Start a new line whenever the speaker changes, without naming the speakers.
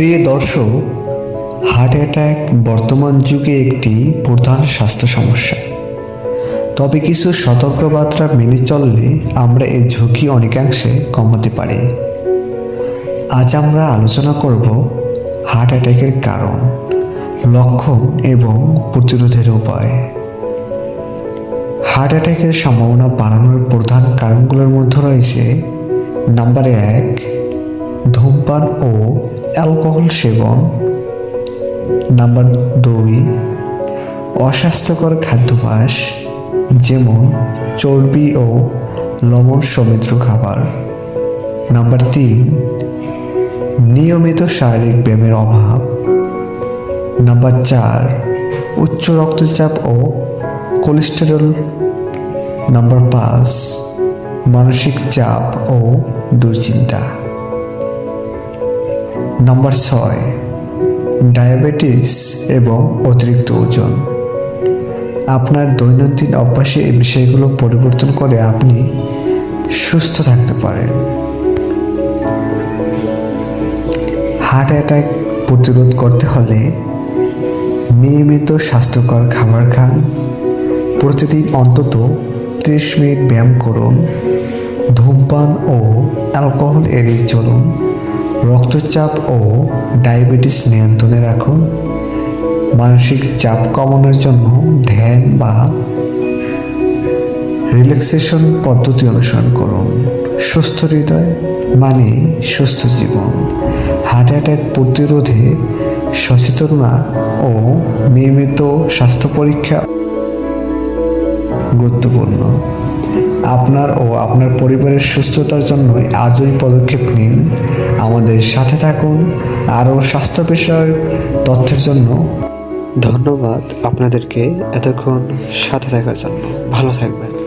প্রিয় দর্শক heart attack বর্তমান যুগে একটি প্রধান স্বাস্থ্য সমস্যা। তবে কিছু সতর্কবার্তা মেনে চললে আমরা এই ঝুঁকি অনেকাংশে কমাতে পারি। আজ আমরা আলোচনা করব হার্ট অ্যাটাকের কারণ, লক্ষণ এবং প্রতিরোধের উপায়। হার্ট অ্যাটাকের সম্ভাবনা বাড়ানোর প্রধান কারণগুলোর মধ্যে রয়েছে নাম্বার এক ধূমপান ও অ্যালকোহল সেবন। নাম্বার দুই, অস্বাস্থ্যকর খাদ্যাভ্যাস, যেমন চর্বি ও লবণ সমৃদ্ধ খাবার। নাম্বার তিন, নিয়মিত শারীরিক ব্যায়ামের অভাব। নাম্বার চার, উচ্চ রক্তচাপ ও কোলেস্টেরল। নাম্বার পাঁচ, মানসিক চাপ ও দুশ্চিন্তা। নাম্বার ছয়, ডায়াবেটিস এবং অতিরিক্ত ওজন। আপনার দৈনন্দিন অভ্যাসে এই বিষয়গুলো পরিবর্তন করে আপনি সুস্থ থাকতে পারেন। হার্ট অ্যাটাক প্রতিরোধ করতে হলে নিয়মিত স্বাস্থ্যকর খাবার খান। প্রতিদিন অন্তত ত্রিশ মিনিট ব্যায়াম করুন। ধূমপান ও অ্যালকোহল এড়িয়ে চলুন। রক্তচাপ ও ডায়াবেটিস নিয়ন্ত্রণে রাখুন। মানসিক চাপ কমানোর জন্য ধ্যান বা রিল্যাক্সেশন পদ্ধতি অনুসরণ করুন। সুস্থ হৃদয় মানে সুস্থ জীবন। হার্ট অ্যাটাক প্রতিরোধে সচেতনতা ও নিয়মিত স্বাস্থ্য পরীক্ষা গুরুত্বপূর্ণ। আপনার ও আপনার পরিবারের সুস্থতার জন্য আজই পদক্ষেপ নিন। আমাদের সাথে থাকুন। আরও স্বাস্থ্য বিষয়ক তথ্যের জন্য। ধন্যবাদ আপনাদেরকে এতক্ষণ সাথে থাকার জন্য। ভালো থাকবেন।